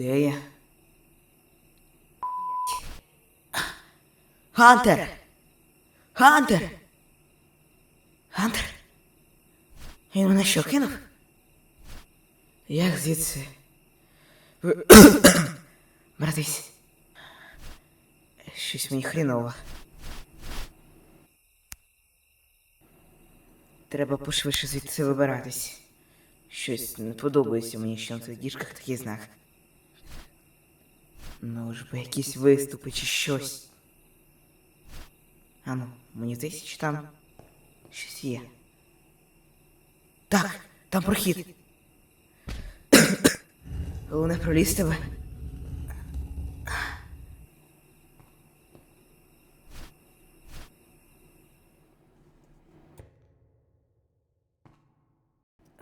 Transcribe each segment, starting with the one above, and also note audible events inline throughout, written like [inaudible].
Де? Хантер! Хантер! Хантер? Він мене що кинув? Як звідси? [coughs] Братись. Щось мені хріново. Треба пошвидше звідси вибиратись. Щось не подобається мені, що на цих діжках такий знак. Ну ж би якісь виступи чи щось. Ану, мені чи там щось є. Так, там прохід. Головне [coughs] пролізти би.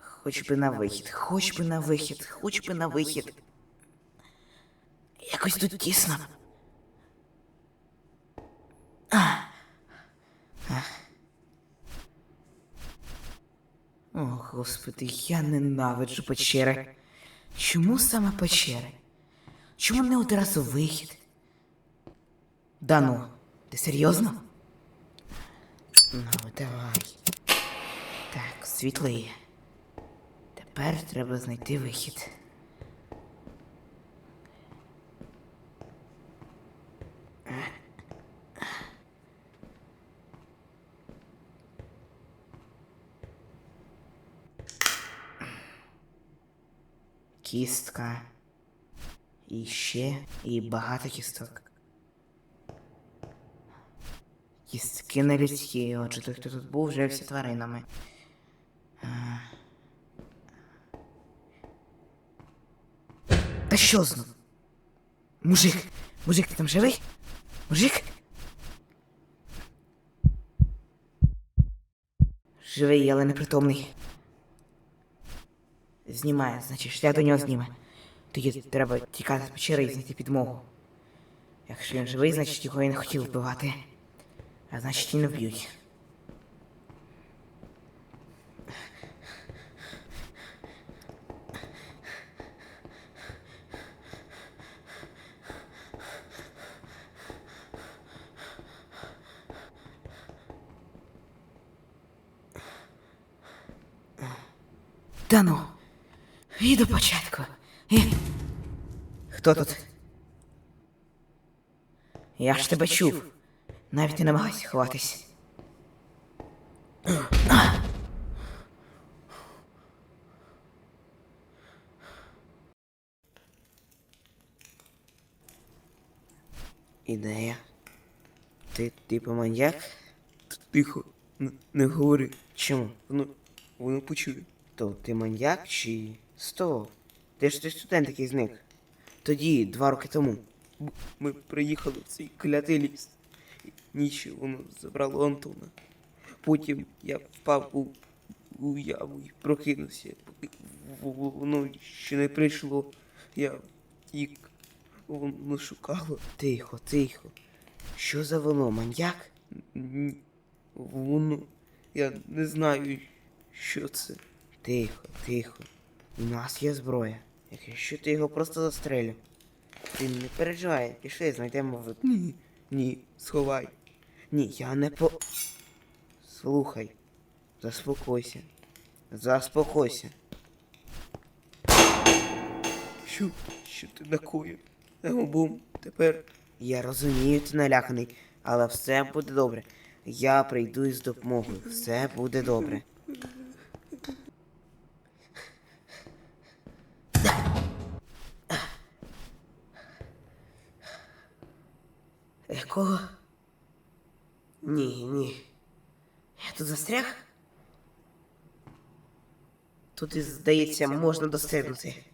Хоч би на вихід, хоч би на вихід, хоч би на вихід. Якось тут тісно. О, господи, я ненавиджу печери. Чому саме печери? Чому не одразу вихід? Да ну, ти серйозно? Ну, давай. Так, світлий. Тепер треба знайти вихід. Кістка. І ще і багато кісток. Кістки не людські, отже, той, хто тут був, вже всі тваринами. Та що знов? Мужик, мужик, ти там живий? Мужик? Живий, але непритомний. Знімає, значить, шлях до нього зніме. Тоді треба тікати з печери і знайти підмогу. Якщо він живий, значить його і не хотів вбивати. А значить і не вб'ють. Та ну. І до початку. І... Хто тут? Я ж тебе чув. Навіть не намагайся ховатись. Ідея. Ти типу маньяк? Тихо, не, не говори. Чому? Воно, воно почує. То ти маньяк чи сто? Ти ж той студент який зник. Тоді, два роки тому. Ми приїхали в цей клятий ліс. Ніч воно забрало Антона. Потім я впав у, у яму і прокинувся. Воно ще не прийшло. Я втік. Воно шукало. Тихо, тихо. Що за воно, маньяк? Ні. Воно. Я не знаю, що це. Тихо, тихо. У нас є зброя. Якщо ти його просто застрелю. Ти не переживай, пішли, знайдемо в. Ні. Ні, сховай. Ні, я не по. Слухай. Заспокойся. Заспокойся. Що? Що ти накоїв? Обом тепер Я розумію, ти наляканий, але все буде добре. Я прийду із допомогою. Все буде добре. Якого? Ні, ні. Я тут застряг? Тут, здається, можна достигнути.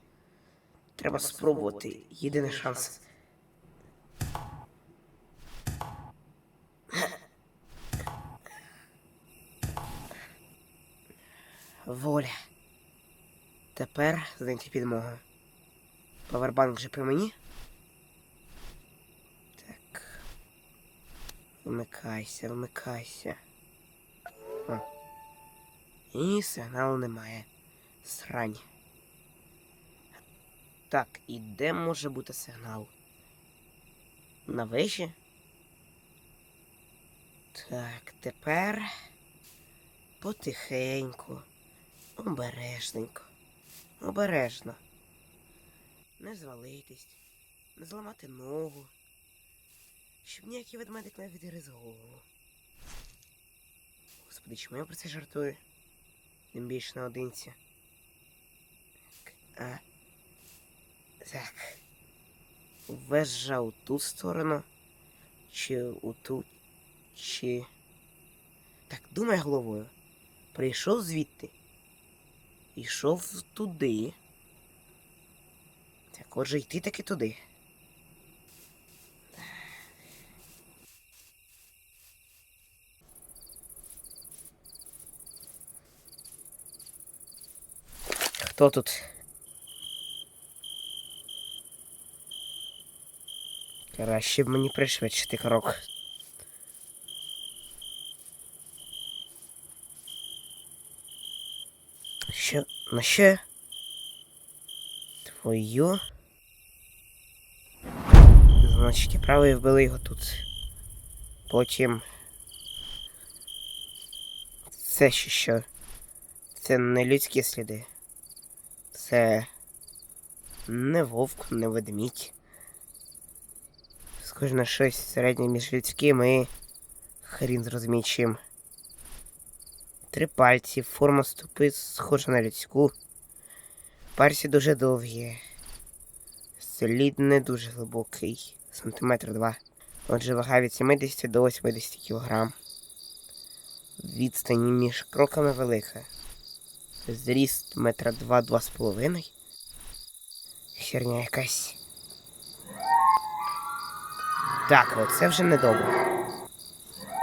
Треба спробувати. Єдиний шанс. Воля. Тепер знайти підмогу. Павербанк вже при мені. Так. Вмикайся, вмикайся. О. І сигналу немає. Срань. Так, і де може бути сигнал? На вежі? Так, тепер потихеньку, обережненько, обережно. Не звалитись, не зламати ногу, щоб ніякий ведмедик не відгриз голову. Господи, чому я про це жартую? Тим більше наодинці. А. Так. Вежа у ту сторону. Чи у ту. Чи. Так, думай головою. Прийшов звідти. Ішов туди. Так, отже, йти таки туди. Хто тут? Краще б мені пришвидшити крок. Що? На що? Твою? Значить, і право вбили його тут. Потім. Це ще що? Це не людські сліди. Це не вовк, не ведмідь. Схоже на щось середнє між людським і хрін зрозумій чим. Три пальці, форма стопи схожа на людську. Пальці дуже довгі. Слід не дуже глибокий, сантиметр два. Отже, вага від 70 до 80 кілограм. Відстані між кроками велика. Зріст метра два-два з половиною. Херня якась. Так, оце вже недобре.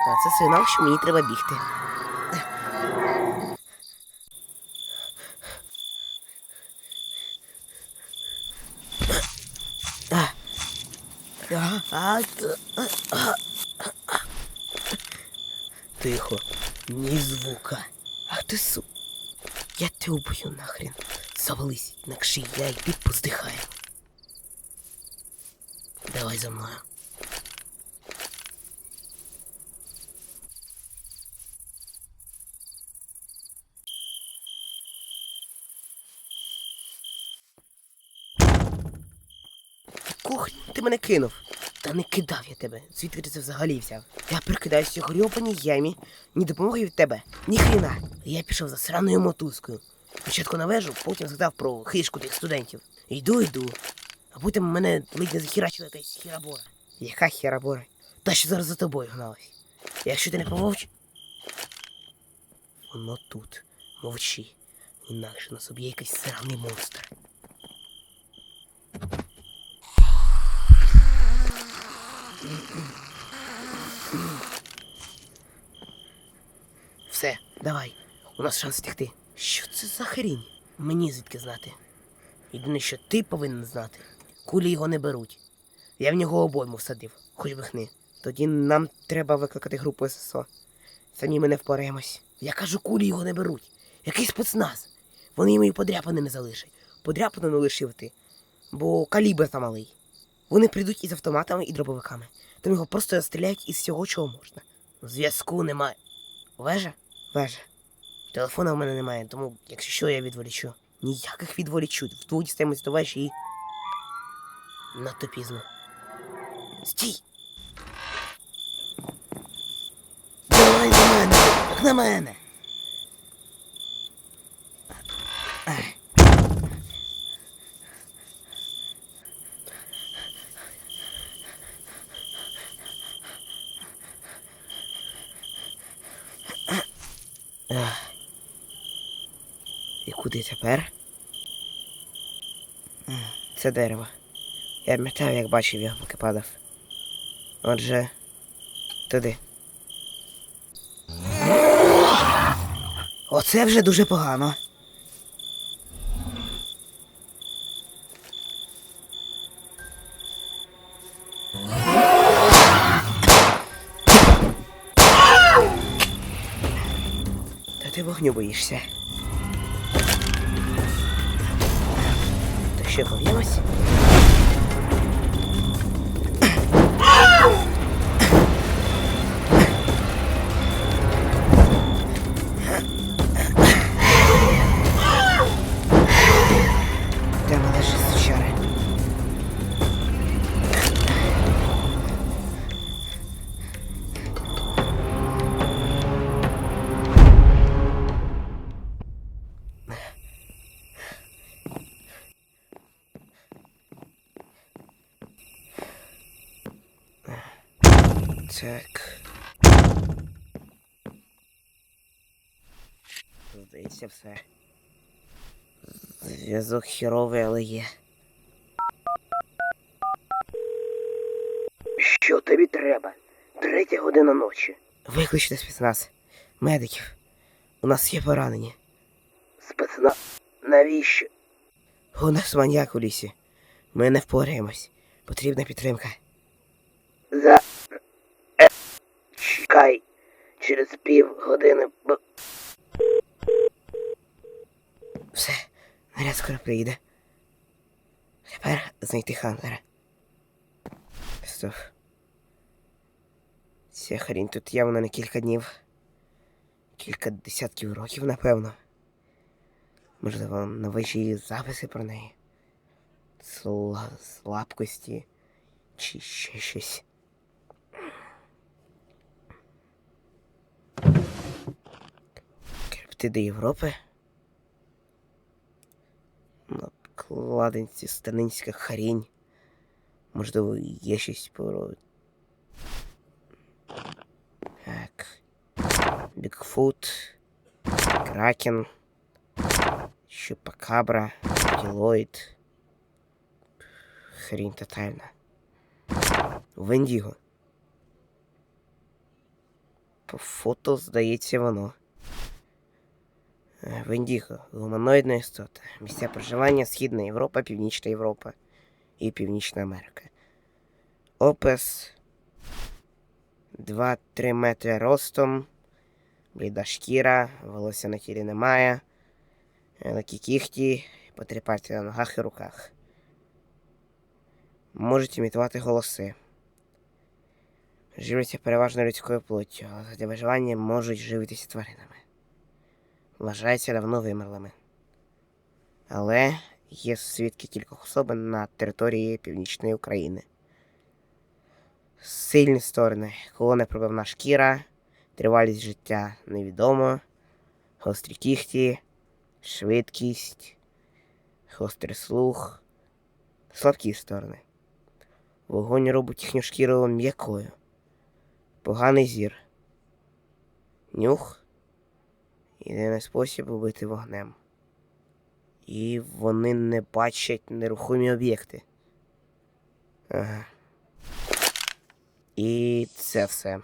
А це сигнал, що мені треба бігти. Тихо, ні звука. Ах ти су. Я тебе убью нахрен. Завались, інакше я і ти поздихаю. Давай за мною. Кухня, ти мене кинув. Та не кидав я тебе. Звідки ти це взагалі взяв? Я прикидаюся у грьопаній ямі. Ні допомоги від тебе, ні хріна. Я пішов за сраною мотузкою. Спочатку на вежу, потім згадав про хишку тих студентів. Йду, йду. А потім мене ледь не захерачила якась хірабора. Яка хірабора? Та що зараз за тобою гналась. Якщо ти не помовч. Воно тут. Мовчи. Інакше на собі якийсь сраний монстр. Все, давай. У нас шанс втекти. Що це за хрінь? Мені звідки знати. Єдине, що ти повинен знати. Кулі його не беруть. Я в нього обойму всадив, хоч би хни. Тоді нам треба викликати групу ССО. Самі ми не впораємось. Я кажу, кулі його не беруть. Який спецназ. Вони йому і подряпини не залишать. Подряпину не лишив ти. Бо калібр там малий. Вони прийдуть із автоматами і дробовиками. Там його просто розстріляють із всього, чого можна. Зв'язку немає. Вежа? Вежа. Телефона в мене немає, тому якщо що, я відволічу. Ніяких відволічу. Вдвох дістаємось до вежі і. Надто пізно. Стій! Давай до мене! Так на мене! Ай. Куди тепер? Це дерево. Я пам'ятаю, як бачив його, поки падав. Отже, туди. Оце вже дуже погано. Та ти вогню боїшся. Та Що, Так. Здається, все. Зв'язок херовий, але є. Що тобі треба? Третя година ночі. Викличте спецназ. Медиків. У нас є поранені. Спецназ? Навіщо? У нас маньяк у лісі. Ми не впораємось. Потрібна підтримка. За. Чекай. Через пів години. Все, наряд скоро приїде. Тепер знайти Хантера. Стоп. Ця хрінь тут явно не кілька днів. Кілька десятків років, напевно. Можливо, новіші записи про неї. Сла... слабкості чи ще щось. Криптиди Європи. На кладинці станинська хрінь. Можливо, є щось про. Так. Бікфут. Кракен. Щупакабра. Ділоїд. Хрінь тотальна. Вендіго. По фото, здається, воно. Е, Вендіго, гуманоїдна істота. Місця проживання Східна Європа, Північна Європа і Північна Америка. Опис 2-3 метри ростом. Бліда шкіра, волосся на тілі немає. Великі кіхті, потріпати на ногах і руках. Можуть імітувати голоси. Живляться переважно людською плоттю, але для виживання можуть живитися тваринами вважаються давно вимерлими. Але є свідки кількох особин на території Північної України. Сильні сторони. Колонепробивна шкіра, тривалість життя невідомо, гострі кіхті, швидкість, гострий слух, слабкі сторони. Вогонь робить їхню шкіру м'якою, поганий зір, нюх єдиний спосіб убити вогнем. І вони не бачать нерухомі об'єкти. Ага. І це все.